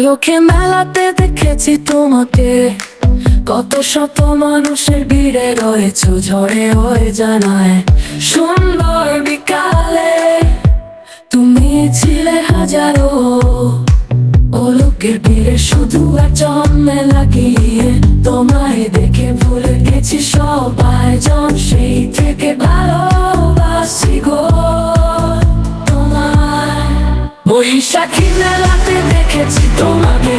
নায়কে মেলাতে দেখেছি তোমাকে। কত শত মানুষের ভিড়ে রয়েছ ঝড়ে হয়ে জানায়। সুন্দর বিকালে তুমি ছিলে হাজারো। ও লোকের ভিড়ে শুধু আর জন্মে লাগিয়ে তোমায় দেখে ভুলে গেছি সবাই জন সেই থেকে বৈশাখী মেলাতে দেখেছি তোমাকে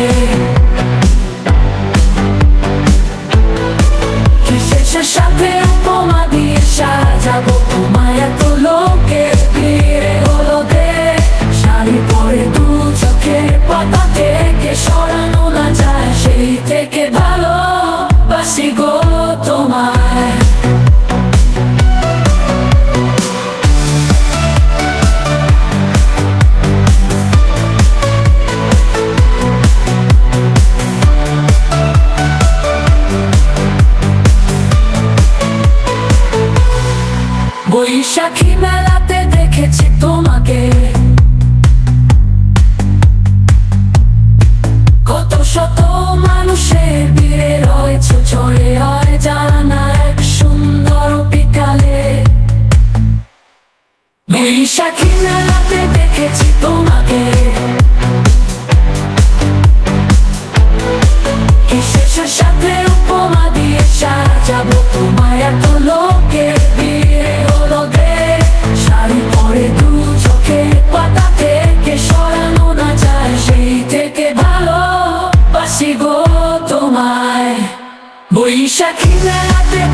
বৈশাখী মেলাতে দেখেছি তোমাকে। কত শত মানুষের সুন্দর বিকালে। বৈশাখী মেলাতে দেখেছি তোমাকে। সাথে উপমা দিয়ে সাজাবো তোমায় এত লোকের বৈশাখী মেলাতে